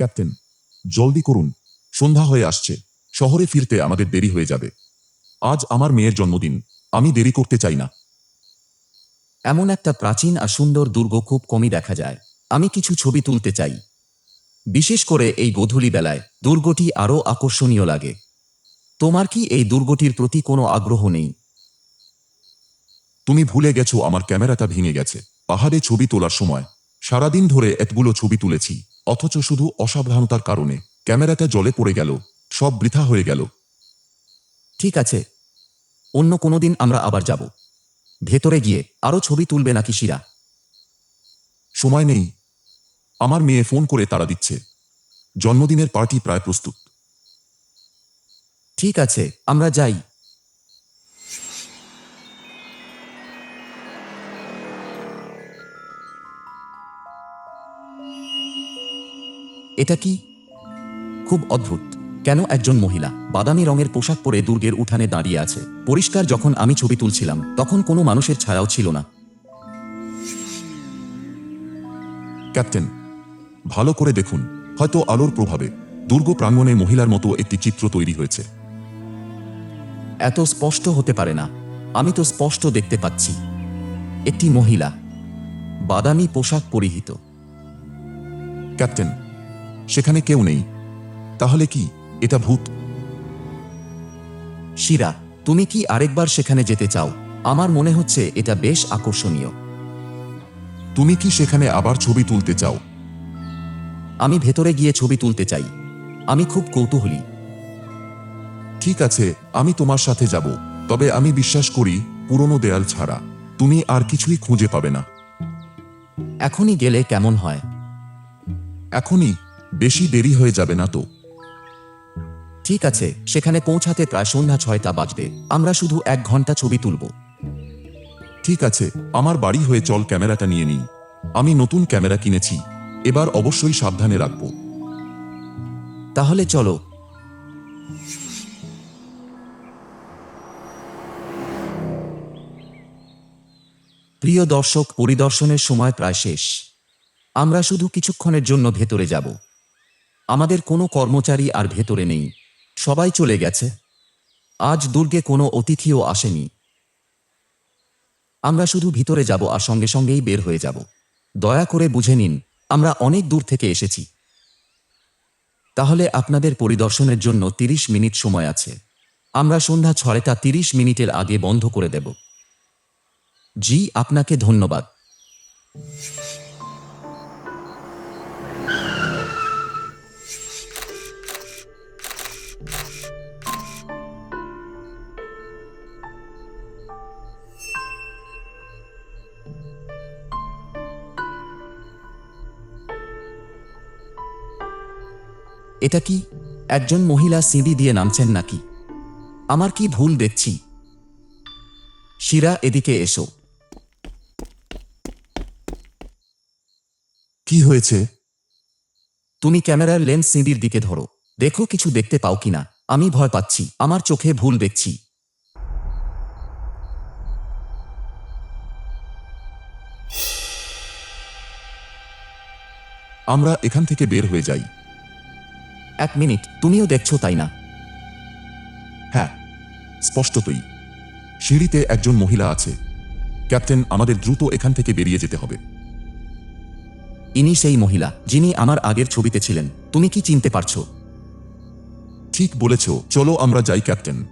Captain জলদি করুন। সন্ধ্যা হয়ে আসছে। শহরে ফিরতে আমাদের দেরি হয়ে যাবে। আজ আমার মেয়ের জন্মদিন। আমি দেরি করতে চাই না। এমন একটা প্রাচীন আর সুন্দর দুর্গ খুব কমই দেখা যায়। আমি কিছু ছবি তুলতে চাই। বিশেষ করে এই গধূলি বেলায় দুর্গটি আরও আকর্ষণীয় লাগে। তোমার কি এই দুর্গটির প্রতি কোনো আগ্রহ নেই? তুমি ভুলে গেছো আমার ক্যামেরাটা ভেঙে গেছে। পাহাড়ে ছবি তোলার সময়। সারাদিন ধরে এতগুলো ছবি তুলেছি। অথচ শুধু অসাবধানতার কারণে ক্যামেরাটা জলে পড়ে গেল সব বৃথা হয়ে গেল। ঠিক আছে অন্য কোনো দিন আমরা আবার যাব। ভেতরে গিয়ে আরও ছবি তুলবে নাকি শিরা? সময় নেই। আমার মেয়ে ফোন করে তারা দিচ্ছে। জন্মদিনের পার্টি প্রায় প্রস্তুত। ঠিক আছে আমরা যাই। এটা কি? খুব অদ্ভুত। কেন একজন মহিলা বাদামি রঙের পোশাক পরে দুর্গের উঠানে দাঁড়িয়ে আছে? পরিষ্কার যখন আমি ছবি তুলছিলাম, তখন কোনো মানুষের ছায়াও ছিল না। ক্যাপ্টেন, ভালো করে দেখুন। হয়তো আলোর প্রভাবে দুর্গ প্রাঙ্গণে মহিলার মতো একটি চিত্র তৈরি হয়েছে। এত স্পষ্ট হতে পারে না। আমি তো স্পষ্ট দেখতে পাচ্ছি। একটি মহিলা, বাদামি পোশাক পরিহিত। ক্যাপ্টেন সেখানে কেউ নেই। তাহলে কি? এটা ভূত। শিরা, তুমি কি আরেকবার সেখানে যেতে চাও? আমার মনে হচ্ছে এটা বেশ আকর্ষণীয়। তুমি কি সেখানে আবার ছবি তুলতে চাও? আমি ভেতরে গিয়ে ছবি তুলতে চাই। আমি খুব কৌতূহলী। ঠিক আছে, আমি তোমার সাথে যাব। তবে আমি বিশ্বাস করি, পুরনো দেয়াল ছাড়া। তুমি আর কিছুই খুঁজে পাবে না। এখনই গেলে কেমন হয়? এখনই? বেশি দেরি হয়ে যাবে না তো। ঠিক আছে সেখানে পৌঁছাতে প্রায় সন্ধ্যা ছয়টা বাজবে। আমরা শুধু এক ঘণ্টা ছবি তুলব। ঠিক আছে আমার বাড়ি হয়ে চল ক্যামেরাটা নিয়ে নিই। আমি নতুন ক্যামেরা কিনেছি এবার অবশ্যই সাবধানে রাখব। তাহলে চলো। প্রিয় দর্শক পরিদর্শনের সময় প্রায় শেষ। আমরা শুধু কিছুক্ষণের জন্য ভেতরে যাব। আমাদের কোনো কর্মচারী আর ভেতরে নেই। সবাই চলে গেছে। আজ দুর্গে কোনো অতিথিও আসেনি। আমরা শুধু ভিতরে যাব আর সঙ্গে সঙ্গেই বের হয়ে যাব। দয়া করে বুঝে নিন, আমরা অনেক দূর থেকে এসেছি। তাহলে আপনাদের পরিদর্শনের জন্য ৩০ মিনিট সময় আছে। আমরা সন্ধ্যা ছয়টা ৩০ মিনিটের আগে বন্ধ করে দেব। জি, আপনাকে ধন্যবাদ। এটা কি একজন মহিলা সিঁড়ি দিয়ে নামছেন নাকি? আমার কি ভুল দেখছি? শিরা এদিকে এসো। কি হয়েছে? তুমি ক্যামেরার লেন্স সিঁড়ির দিকে ধরো। দেখো কিছু দেখতে পাও কিনা আমি ভয় পাচ্ছি। আমার চোখে ভুল দেখছি। আমরা এখান থেকে বের হয়ে যাই। এক মিনিট, তুমিও দেখছ তাই না? হ্যাঁ স্পষ্টতই সিঁড়িতে একজন মহিলা আছে। ক্যাপ্টেন, আমাদের দ্রুত এখান থেকে বেরিয়ে যেতে হবে। ইনি সেই মহিলা, যিনি আমার আগের ছবিতে ছিলেন। তুমি কি চিনতে পারছ? ঠিক বলেছ। চলো আমরা যাই, ক্যাপ্টেন।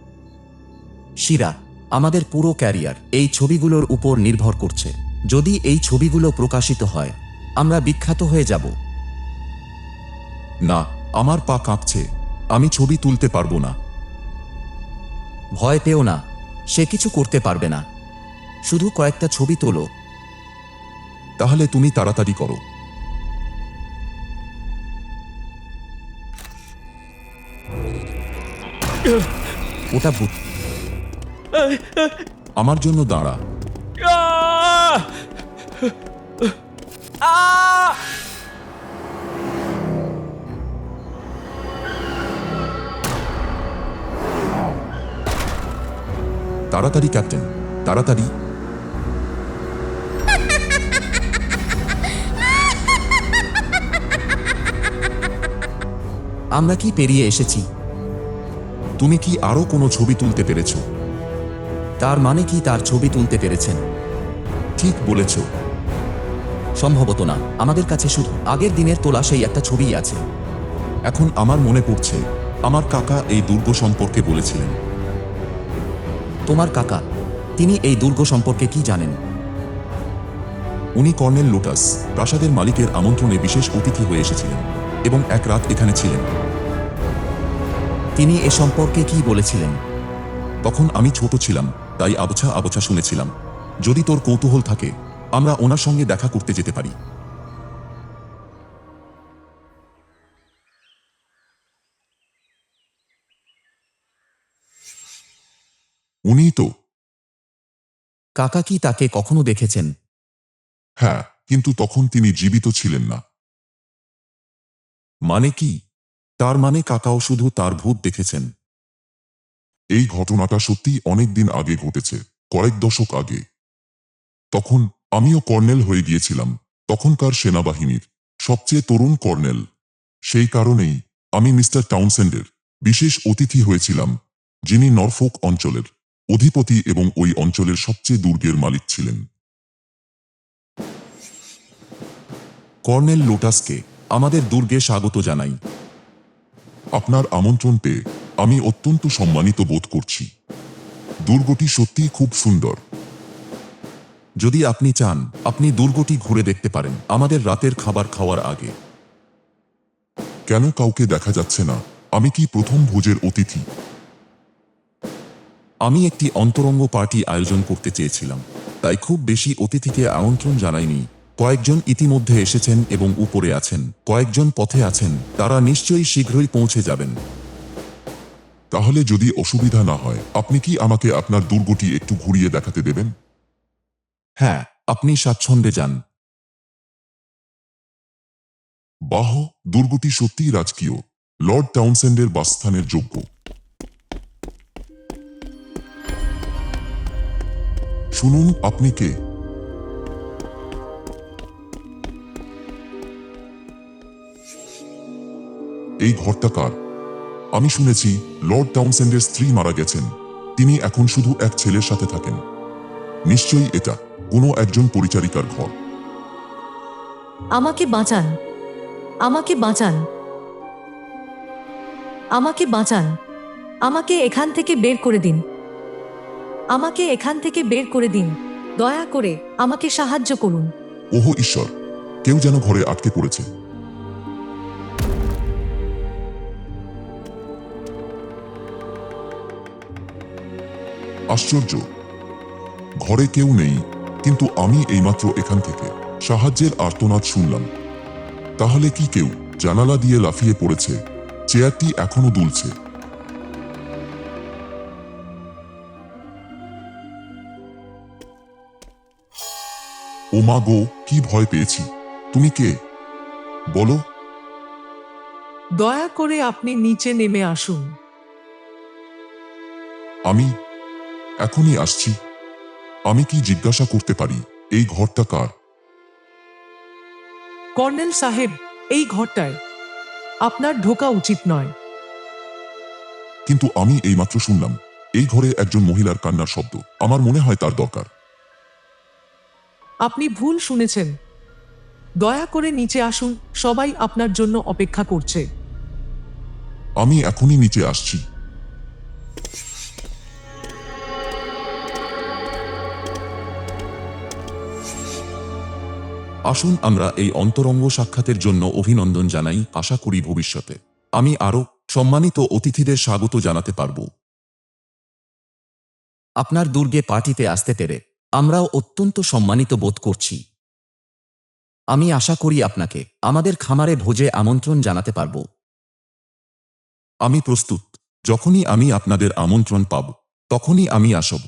শিরা, আমাদের পুরো ক্যারিয়ার এই ছবিগুলোর উপর নির্ভর করছে। যদি এই ছবিগুলো প্রকাশিত হয়, আমরা বিখ্যাত হয়ে যাব। না আমার পা কাঁপছে আমি ছবি তুলতে পারব না। ভয় পেও না সে কিছু করতে পারবে না। শুধু কয়েকটা ছবি তোলো। তাহলে তুমি তাড়াতাড়ি করো। ওটা ভূত। আমার জন্য দাঁড়া। তাড়াতাড়ি, ক্যাপ্টেন, তাড়াতাড়ি। আমরা কি পেরিয়ে এসেছি? তুমি কি আরও কোনো ছবি তুলতে পেরেছ? তার মানে কি তার ছবি তুলতে পেরেছেন? ঠিক বলেছ। সম্ভবত না। আমাদের কাছে শুধু আগের দিনের তোলা সেই একটা ছবিই আছে। এখন আমার মনে পড়ছে, আমার কাকা এই দুর্গ সম্পর্কে বলেছিলেন। তোমার কাকা তিনি এই দুর্গ সম্পর্কে কি জানেন? উনি কর্নেল লোটাস প্রাসাদের মালিকের আমন্ত্রণে বিশেষ অতিথি হয়ে এসেছিলেন এবং এক রাত এখানে ছিলেন। তিনি এ সম্পর্কে কি বলেছিলেন? তখন আমি ছোট ছিলাম তাই আবছা আবছা শুনেছিলাম। যদি তোর কৌতূহল থাকে আমরা ওনার সঙ্গে দেখা করতে যেতে পারি। তো। কাকা কি তাকে কখনো দেখেছেন? হ্যাঁ কিন্তু তখন তিনি জীবিত ছিলেন না। মানে কি? তার মানে কাকাও শুধু তার ভূত দেখেছেন? এই ঘটনাটা সত্যি অনেক দিন আগে ঘটেছে কয়েক দশক আগে। তখন আমিও কর্নেল হয়ে গিয়েছিলাম তখনকার সেনাবাহিনীর সবচেয়ে তরুণ কর্নেল। সেই কারণেই আমি মিস্টার টাউনসেন্ডের বিশেষ অতিথি হয়েছিলাম যিনি নরফোক অঞ্চলের। অধিপতি এবং ওই অঞ্চলের সবচেয়ে দুর্গের মালিক ছিলেন। কর্নেল লোটাসকে আমাদের দুর্গে স্বাগত জানাই। আপনার আমন্ত্রণ পেয়ে আমি অত্যন্ত সম্মানিত বোধ করছি। দুর্গটি সত্যিই খুব সুন্দর। যদি আপনি চান, আপনি দুর্গটি ঘুরে দেখতে পারেন আমাদের রাতের খাবার খাওয়ার আগে। কেন কাউকে দেখা যাচ্ছে না? আমি কি প্রথম ভোজের অতিথি? আমি একটি অন্তরঙ্গ পার্টি আয়োজন করতে চেয়েছিলাম, তাই খুব বেশি অতিথিকে আমন্ত্রণ জানাইনি। কয়েকজন ইতিমধ্যে এসেছেন এবং উপরে আছেন। কয়েকজন পথে আছেন, তারা নিশ্চয়ই শীঘ্রই পৌঁছে যাবেন। তাহলে যদি অসুবিধা না হয়, আপনি কি আমাকে আপনার দুর্গটি একটু ঘুরিয়ে দেখাতে দেবেন? হ্যাঁ আপনি স্বাচ্ছন্দ্যে যান। বাহ, দুর্গটি সত্যিই রাজকীয়। লর্ড টাউনসেন্ডের বাসস্থানের যোগ্য। শুনুন, আপনি কে? এই ঘরটা কার? আমি শুনেছি, লর্ড টাউনসেন্ডের স্ত্রী মারা গেছেন। তিনি এখন শুধু এক ছেলের সাথে থাকেন। নিশ্চয়ই এটা কোনো একজন পরিচারিকার ঘর। আমাকে বাঁচান। আমাকে বাঁচান। আমাকে বাঁচান। আমাকে এখান থেকে বের করে দিন। আমাকে এখান থেকে বের করে দিন। দয়া করে আমাকে সাহায্য করুন। ওহ ঈশ্বর, কেউ যেন ঘরে আটকে পড়েছে। আশ্চর্য, ঘরে কেউ নেই, কিন্তু আমি এইমাত্র এখান থেকে সাহায্যের আর্তনাদ শুনলাম। তাহলে কি কেউ জানালা দিয়ে লাফিয়ে পড়েছে, চেয়ারটি এখনও দুলছে? ও মা গো কি ভয় পেয়েছি। তুমি কে? বলো। দয়া করে আপনি নিচে নেমে আসুন। আমি এখনই আসছি। আমি কি জিজ্ঞাসা করতে পারি এই ঘরটা কার? কর্নেল সাহেব এই ঘরটায়। আপনার ঢোকা উচিত নয়। কিন্তু আমি এইমাত্র শুনলাম এই ঘরে একজন মহিলার কান্নার শব্দ। আমার মনে হয় তার দরকার। আপনি ভুল শুনেছেন। দয়া করে নিচে আসুন সবাই আপনার জন্য অপেক্ষা করছে। আমি এখনই নিচে আসছি। আসুন আমরা এই অন্তরঙ্গ সাক্ষাতের জন্য অভিনন্দন জানাই আশা করি ভবিষ্যতে। আমি আরও সম্মানিত অতিথিদের স্বাগত জানাতে পারব। আপনার দুর্গে পার্টিতে আসতে পেরে আমরাও অত্যন্ত সম্মানিত বোধ করছি। আমি আশা করি আপনাকে আমাদের খামারে ভোজে আমন্ত্রণ জানাতে পারব। আমি প্রস্তুত। যখনই আমি আপনাদের আমন্ত্রণ পাব তখনই আমি আসব।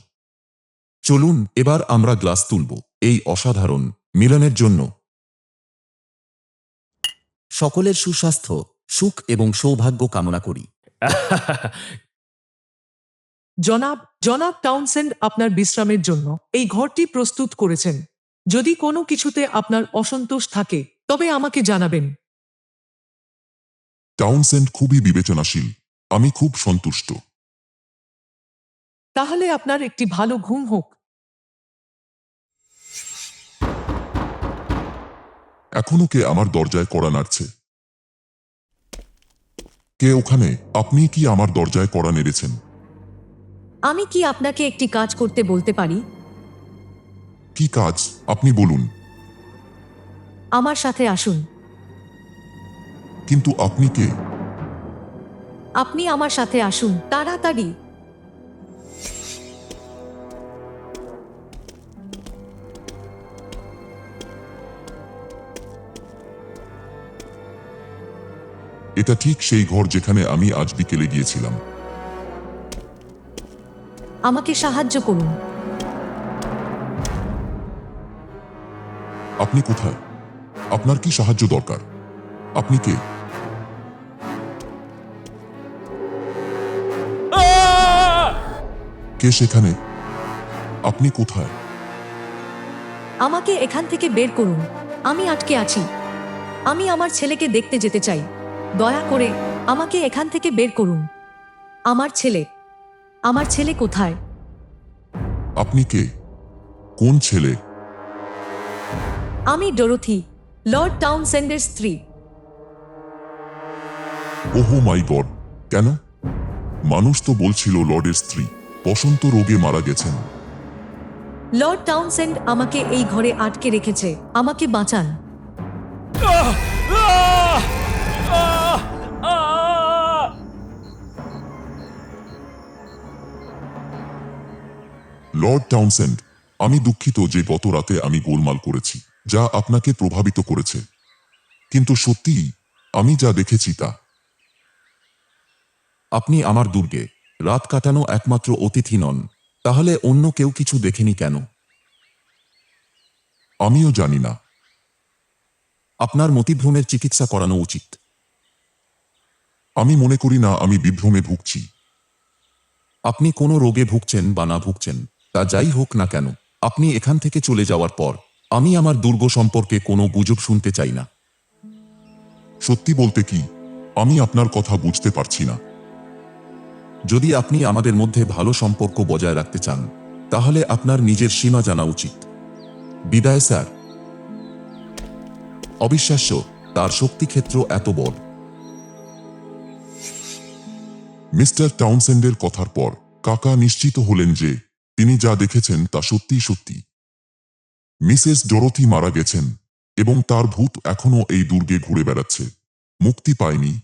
চলুন এবার আমরা গ্লাস তুলব এই অসাধারণ মিলনের জন্য। সকলের সুস্বাস্থ্য সুখ এবং সৌভাগ্য কামনা করি। জনাব জনাব টাউনসেন্ড আপনার বিশ্রামের জন্য এই ঘরটি প্রস্তুত করেছেন। যদি কোনো কিছুতে আপনার অসন্তোষ থাকে তবে আমাকে জানাবেন। টাউনসেন্ড খুবই বিবেচনাশীল। আমি খুব সন্তুষ্ট। তাহলে আপনার একটি ভালো ঘুম হোক। এখনও কে আমার দরজায় কড়া নাড়ছে? কে ওখানে? আপনি কি আমার দরজায় কড়া নেড়েছেন? আমি কি আপনাকে একটি কাজ করতে বলতে পারি? কি কাজ? আপনি বলুন। আমার সাথে আসুন। কিন্তু আপনি কে? আপনি আমার সাথে আসুন তাড়াতাড়ি। এটা ঠিক সেই ঘর যেখানে আমি আজ বিকেলে গিয়েছিলাম। আমাকে সাহায্য করুন। আপনি কোথায়? আপনার কি সাহায্য দরকার? আপনি কে? কে সেখানে? আপনি কোথায়? আমাকে এখান থেকে বের করুন। আমি আটকে আছি। আমি আমার ছেলেকে দেখতে যেতে চাই। দয়া করে আমাকে এখান থেকে বের করুন। আমার ছেলে। আমার ছেলে কোথায়? আপনি কে? কোন ছেলে? আমি ডরোথি লর্ড টাউন টাউনসেন্ডের স্ত্রী। ওহো মাই গড কেন? মানুষ তো বলছিল লর্ডের স্ত্রী বসন্ত রোগে মারা গেছেন। লর্ড টাউনসেন্ড আমাকে এই ঘরে আটকে রেখেছে আমাকে বাঁচান। লর্ড টাউনসেন্ড, আমি দুঃখিত যে গত রাতে আমি গোলমাল করেছি, যা আপনাকে প্রভাবিত করেছে। কিন্তু সত্যিই আমি যা দেখেছি তা। আপনি আমার দুর্গে, রাত কাটানো একমাত্র অতিথি নন, তাহলে অন্য কেউ কিছু দেখেনি কেন? আমিও জানি না। আপনার মতিভ্রমের চিকিৎসা করানো উচিত। আমি মনে করি না আমি বিভ্রমে ভুগছি। আপনি কোনো রোগে ভুগছেন বা না ভুগছেন। তা যাই হোক না কেন, আপনি এখান থেকে চলে যাওয়ার পর আমি আমার দুর্গ সম্পর্কে কোনো গুজব শুনতে চাই না। সত্যি বলতে কি, আমি আপনার কথা বুঝতে পারছি না। যদি আপনি আমাদের মধ্যে ভালো সম্পর্ক বজায় রাখতে চান, তাহলে আপনার নিজের সীমা জানা উচিত। বিদায়, স্যার। অবিশ্বাস্য, তার শক্তিক্ষেত্র এত বড়। মিস্টার টাউনসেন্ডের কথার পর কাকা নিশ্চিত হলেন যে তিনি যা দেখেছেন তা সত্যি সত্যি। মিসেস ডরথি মারা গেছেন এবং তার ভূত এখনও এই দুর্গে ঘুরে বেড়াচ্ছে। মুক্তি পায়নি।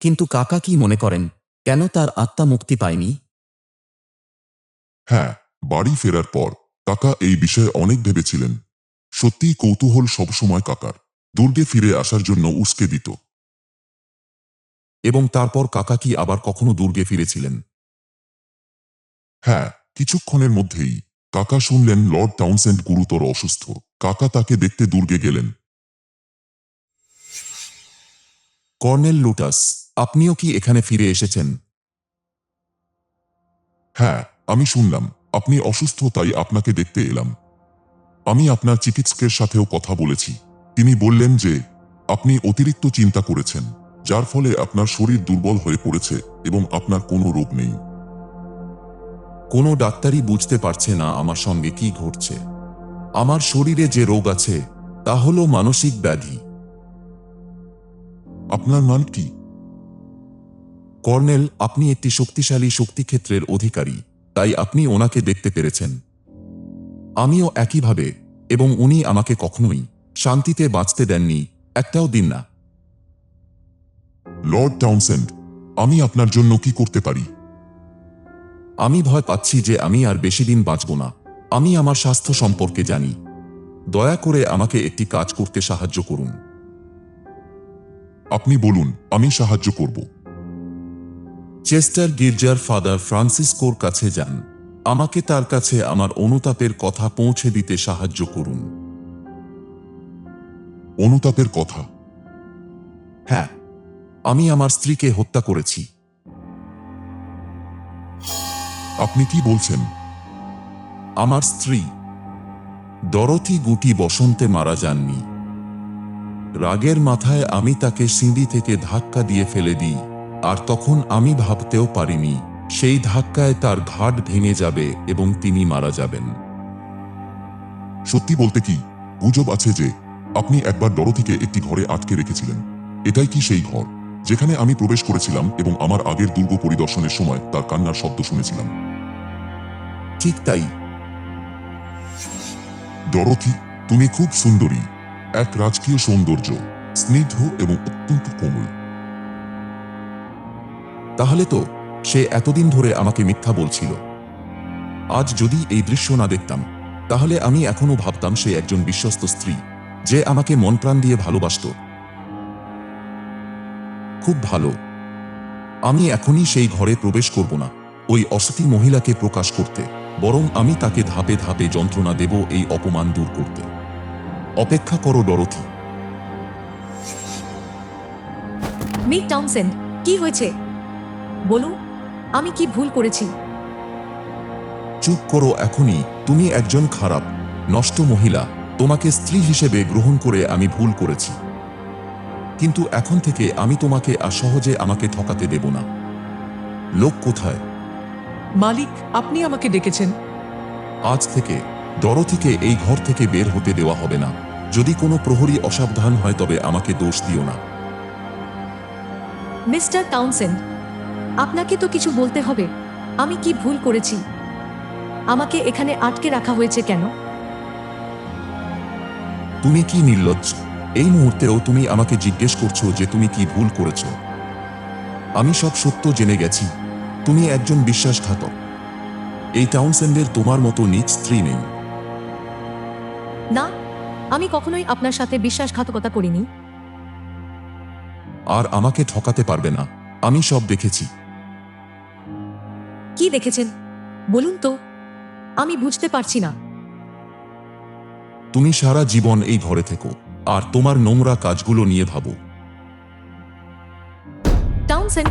কিন্তু কাকা কি মনে করেন কেন তার আত্মা মুক্তি পায়নি? হ্যাঁ বাড়ি ফেরার পর কাকা এই বিষয়ে অনেক ভেবেছিলেন। সত্যি কৌতূহল সবসময় কাকার। দুর্গে ফিরে আসার জন্য উস্কে দিত। এবং তারপর কাকা কি আবার কখনো দুর্গে ফিরেছিলেন? হ্যাঁ কিছুক্ষণের মধ্যেই কাকা শুনলেন লর্ড টাউনসেন্ড গুরুতর অসুস্থ। কাকা তাকে দেখতে দুর্গে গেলেন। কর্নেল লুটাস, আপনিও কি এখানে ফিরে এসেছেন? হ্যাঁ আমি শুনলাম। আপনি অসুস্থ, তাই আপনাকে দেখতে এলাম। আমি আপনার চিকিৎসকের সাথেও কথা বলেছি। তিনি বললেন যে, আপনি অতিরিক্ত চিন্তা করেছেন, যার ফলে আপনার শরীর দুর্বল হয়ে পড়েছে এবং আপনার কোনো রোগ নেই। কোনো ডাক্তারই বুঝতে পারছে না আমার সঙ্গে কি ঘটছে। আমার শরীরে যে রোগ আছে, তা হল মানসিক ব্যাধি। আপনার নাম কি? কর্নেল, আপনি একটি শক্তিশালী শক্তিক্ষেত্রের অধিকারী, তাই আপনি ওনাকে দেখতে পেরেছেন। আমিও একইভাবে, এবং উনি আমাকে কখনোই শান্তিতে বাঁচতে দেননি, একটাও দিন না। লর্ড টাউনসেন্ড, আমি আপনার জন্য কি করতে পারি? আমি ভয় পাচ্ছি যে আমি আর বেশি দিন বাঁচব না। আমি আমার স্বাস্থ্য সম্পর্কে জানি। দয়া করে আমাকে একটি কাজ করতে সাহায্য করুন। আপনি বলুন, আমি সাহায্য করব। চেস্টার গির্জার ফাদার ফ্রান্সিসকোর কাছে যান। আমাকে তার কাছে আমার অনুতাপের কথা পৌঁছে দিতে সাহায্য করুন। অনুতাপের কথা? হ্যাঁ আমি আমার স্ত্রীকে হত্যা করেছি। আপনি কি বলছেন? আমার স্ত্রী ডরথি গুটি বসন্তে মারা যাননি। রাগের মাথায় আমি তাকে সিঁড়ি থেকে ধাক্কা দিয়ে ফেলে দিই, আর তখন আমি ভাবতেও পারিনি, সেই ধাক্কায় তার ঘাট ভেঙে যাবে এবং তিনি মারা যাবেন। সত্যি বলতে কি, গুজব আছে যে আপনি একবার ডরথিকে একটি ঘরে আটকে রেখেছিলেন। এটাই কি সেই ঘর? যেখানে আমি প্রবেশ করেছিলাম এবং আমার আগের দুর্গ পরিদর্শনের সময় তার কান্নার শব্দ শুনেছিলাম। ঠিক তাই। ডরথি, তুমি খুব সুন্দরী। এক রাজকীয় সৌন্দর্য, স্নিগ্ধ এবং অত্যন্ত কোমল। তাহলে তো, সে এতদিন ধরে আমাকে মিথ্যা বলছিল। আজ যদি এই দৃশ্য না দেখতাম, তাহলে আমি এখনও ভাবতাম সে একজন বিশ্বস্ত স্ত্রী, যে আমাকে মন প্রাণ দিয়ে ভালোবাসত। খুব ভালো। আমি এখনই সেই ঘরে প্রবেশ করব না ওই অসতী মহিলাকে প্রকাশ করতে বরং আমি তাকে ধাপে ধাপে যন্ত্রণা দেব এই অপমান দূর করতে। অপেক্ষা করো ডরথি। মিক টাউনসেন্ড কি হয়েছে? বলুন আমি কি ভুল করেছি? চুপ করো এখনই তুমি একজন খারাপ নষ্ট মহিলা তোমাকে স্ত্রী হিসেবে গ্রহণ করে আমি ভুল করেছি। কিন্তু এখন থেকে আমি তোমাকে আর সহজে আমাকে ঠকাতে দেব না। লোক কোথায়? মালিক আপনি আমাকে ডেকেছেন। আজ থেকে ডরথিকে এই ঘর থেকে বের হতে দেওয়া হবে না। যদি কোনো প্রহরী অসাবধান হয় তবে আমাকে দোষ দিও না। মিস্টার টাউনসেন্ড আপনাকে তো কিছু বলতে হবে। আমি কি ভুল করেছি? আমাকে এখানে আটকে রাখা হয়েছে কেন? তুমি কি নির্লজ্জ? এই মুহূর্তেও তুমি আমাকে জিজ্ঞেস করছ যে তুমি কি ভুল করেছ। আমি সব সত্য জেনে গেছি। তুমি একজন বিশ্বাসঘাতক। এই টাউনসেন্ডের তোমার মতো নিজ স্ত্রী নেই। না আমি কখনোই আপনার সাথে বিশ্বাসঘাতকতা করিনি। আর আমাকে ঠকাতে পারবে না। আমি সব দেখেছি। কি দেখেছেন? বলুন তো। আমি বুঝতে পারছি না। তুমি সারা জীবন এই ঘরে থেকো। আর তোমার নোংরা কাজগুলো নিয়ে ভাবো। টাউনসেন্ড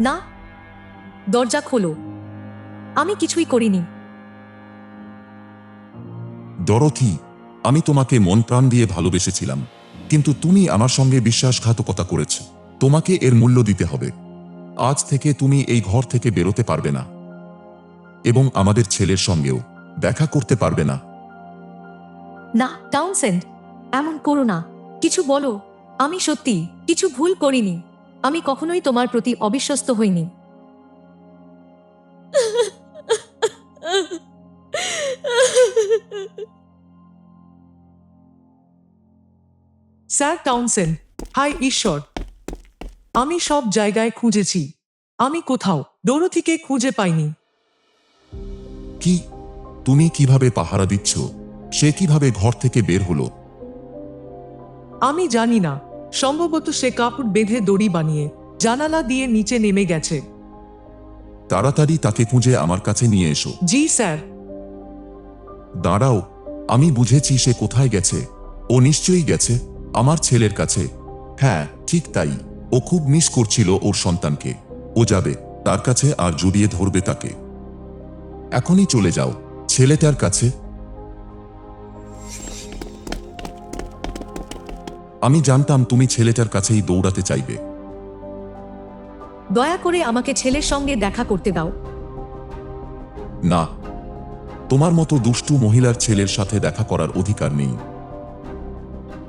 না দরজা খোলো। আমি কিছুই করিনি। ডরথি আমি তোমাকে মন প্রাণ দিয়ে ভালোবেসেছিলাম কিন্তু তুমি আমার সঙ্গে বিশ্বাসঘাতকতা করেছ। তোমাকে এর মূল্য দিতে হবে। আজ থেকে তুমি এই ঘর থেকে বেরোতে পারবে না। এবং আমাদের ছেলের সঙ্গেও দেখা করতে পারবে না। না টাউনসেন্ড এমন করো না। কিছু বলো। আমি সত্যি কিছু ভুল করিনি। আমি কখনোই তোমার প্রতি অবিশ্বস্ত হইনি। স্যার টাউনসেন্ড হাই ঈশ্বর। আমি সব জায়গায় খুঁজেছি। আমি কোথাও ডোরথিকে খুঁজে পাইনি। কি? তুমি কীভাবে পাহারা দিচ্ছ? সে কীভাবে ঘর থেকে বের হলো? আমি জানি না। সম্ভবত সে কাপড় বেঁধে দড়ি বানিয়ে জানালা দিয়ে নিচে নেমে গেছে। তাড়াতাড়ি তাকে খুঁজে আমার কাছে নিয়ে এসো। জি স্যার। দাঁড়াও আমি বুঝেছি সে কোথায় গেছে। ও নিশ্চয়ই গেছে আমার ছেলের কাছে। হ্যাঁ ঠিক তাই। ও খুব মিস করছিল ওর সন্তানকে। ও যাবে তার কাছে আর জড়িয়ে ধরবে তাকে। এখনই চলে যাও ছেলেটার কাছে আমি জানতাম তুমি ছেলেটার কাছেই দৌড়াতে চাইবে। দয়া করে আমাকে ছেলের সঙ্গে দেখা করতে দাও। না। তোমার মতো দুষ্টু মহিলার ছেলের সাথে দেখা করার অধিকার নেই।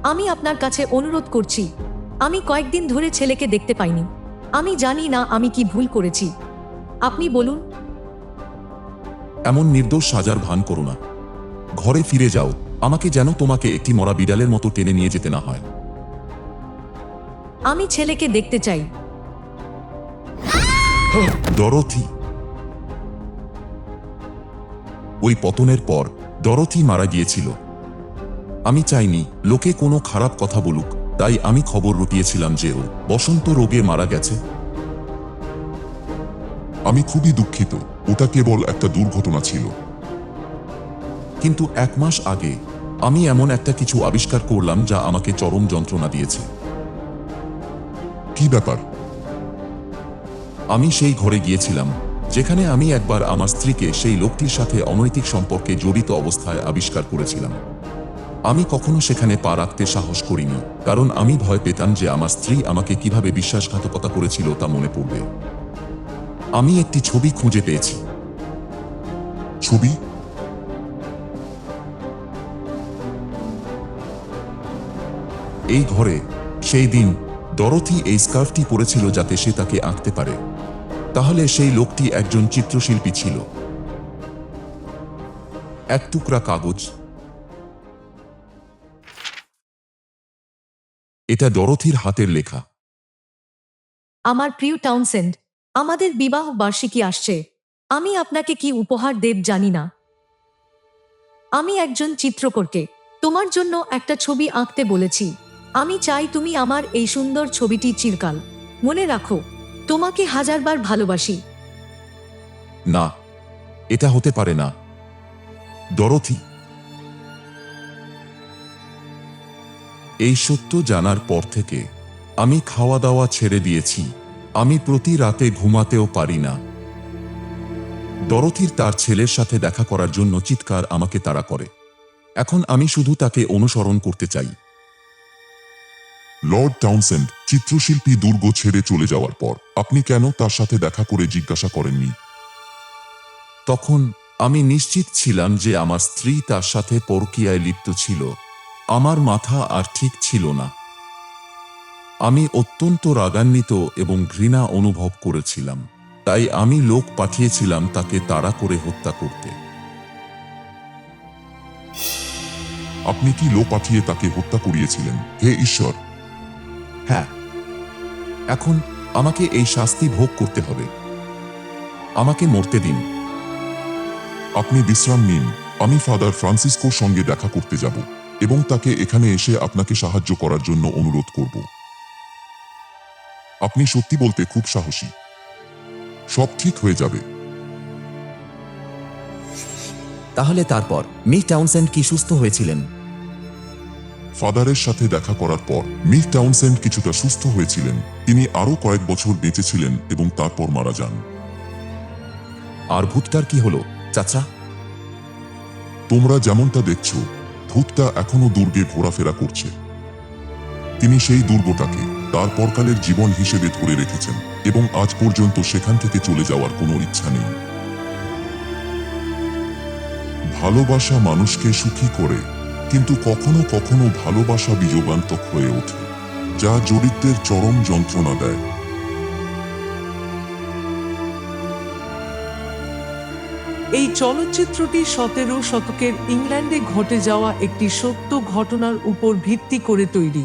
আমি আপনার কাছে অনুরোধ করছি। আমি কয়েকদিন ধরে ছেলেকে দেখতে পাইনি। আমি জানি না আমি কি ভুল করেছি। আপনি বলুন। এমন নির্দোষ সাজার ভান করো না। ঘরে ফিরে যাও। আমাকে যেন তোমাকে একটি মরা বিড়ালের মতো টেনে নিয়ে যেতে না হয়। আমি ছেলেকে দেখতে চাই। ডরথি। ওই পতনের পর ডরথি মারা গিয়েছিল। আমি চাইনি লোকে কোনো খারাপ কথা বলুক, তাই আমি খবর রটিয়েছিলাম যে ও বসন্ত রোগে মারা গেছে। আমি খুবই দুঃখিত, ওটা কেবল একটা দুর্ঘটনা ছিল। কিন্তু এক মাস আগে আমি এমন একটা কিছু আবিষ্কার করলাম যা আমাকে চরম যন্ত্রণা দিয়েছে। কি ব্যাপার? আমি সেই ঘরে গিয়েছিলাম যেখানে আমি একবার আমার স্ত্রীকে সেই লোকটির সাথে অনৈতিক সম্পর্কে জড়িত অবস্থায় আবিষ্কার করেছিলাম। আমি কখনো সেখানে পা রাখতে সাহস করিনি কারণ আমি ভয় পেতাম যে আমার স্ত্রী আমাকে কীভাবে বিশ্বাসঘাতকতা করেছিল তা মনে পড়বে। আমি একটি ছবি খুঁজে পেয়েছি। ছবি? এই ঘরে সেই দিন ডরথি এই স্কার্ফটি পরেছিল যাতে সে তাকে আঁকতে পারে। তাহলে সেই লোকটি একজন চিত্রশিল্পী ছিল। এক টুকরা কাগজ। এটা ডরথির হাতের লেখা। আমার প্রিয় টাউনসেন্ড, আমাদের বিবাহ বার্ষিকী আসছে। আমি আপনাকে কি উপহার দেব জানি না। আমি একজন চিত্রকরকে। তোমার জন্য একটা ছবি আঁকতে বলেছি। আমি চাই তুমি আমার এই সুন্দর ছবিটি চিরকাল। মনে রাখো, তোমাকে হাজারবার ভালোবাসি। না, এটা হতে পারে না। ডরথি। এই সত্য জানার পর থেকে আমি খাওয়া দাওয়া ছেড়ে দিয়েছি। আমি প্রতি রাতে ঘুমাতেও পারি না। ডরথির তার ছেলের সাথে দেখা করার জন্য চিৎকার আমাকে তাড়া করে। এখন আমি শুধু তাকে অনুসরণ করতে চাই। লর্ড টাউনসেন্ড চিত্রশিল্পী দুর্গ ছেড়ে চলে যাওয়ার পর আপনি কেন তার সাথে দেখা করে জিজ্ঞাসা করেননি? তখন আমি নিশ্চিত ছিলাম যে আমার স্ত্রী তার সাথে পরকীয়ায় লিপ্ত ছিল। আমার মাথা আর ঠিক ছিল না। আমি অত্যন্ত রাগান্বিত এবং ঘৃণা অনুভব করেছিলাম। তাই আমি লোক পাঠিয়েছিলাম তাকে তাড়া করে হত্যা করতে। আপনি কি লো পাঠিয়ে তাকে হত্যা করিয়েছিলেন? হে ঈশ্বর! হ্যাঁ এখন আমাকে এই শাস্তি ভোগ করতে হবে। আমাকে মরতে দিন। আপনি বিশ্রাম নিন। আমি ফাদার ফ্রান্সিসকোর সঙ্গে দেখা করতে যাব এবং তাকে এখানে এসে আপনাকে সাহায্য করার জন্য অনুরোধ করব। আপনি সত্যি বলতে খুব সাহসী। সব ঠিক হয়ে যাবে। তাহলে তারপর মি টাউনসেন্ড কি সুস্থ হয়েছিলেন? ফাদারের সাথে দেখা করার পর মিস টাউনসেন্ড কিছুটা সুস্থ হয়েছিলেন। তিনি আরও কয়েক বছর বেঁচেছিলেন এবং তারপর মারা যান। আর ভূতটার কি হলো চাচা? তোমরা যেমনটা দেখছ ভূতটা এখনও দুর্গে ঘোরাফেরা করছে। তিনি সেই দুর্গটাকে তার পরকালের জীবন হিসেবে ধরে রেখেছেন এবং আজ পর্যন্ত সেখান থেকে চলে যাওয়ার কোনো ইচ্ছা নেই। ভালোবাসা মানুষকে সুখী করে কিন্তু কখনো কখনো ভালোবাসা বিয়োগান্তক হয়ে ওঠে, যা জড়িতদের চরম যন্ত্রণা দেয়। এই চলচ্চিত্রটি সতেরো শতকের ইংল্যান্ডে ঘটে যাওয়া একটি সত্য ঘটনার উপর ভিত্তি করে তৈরি।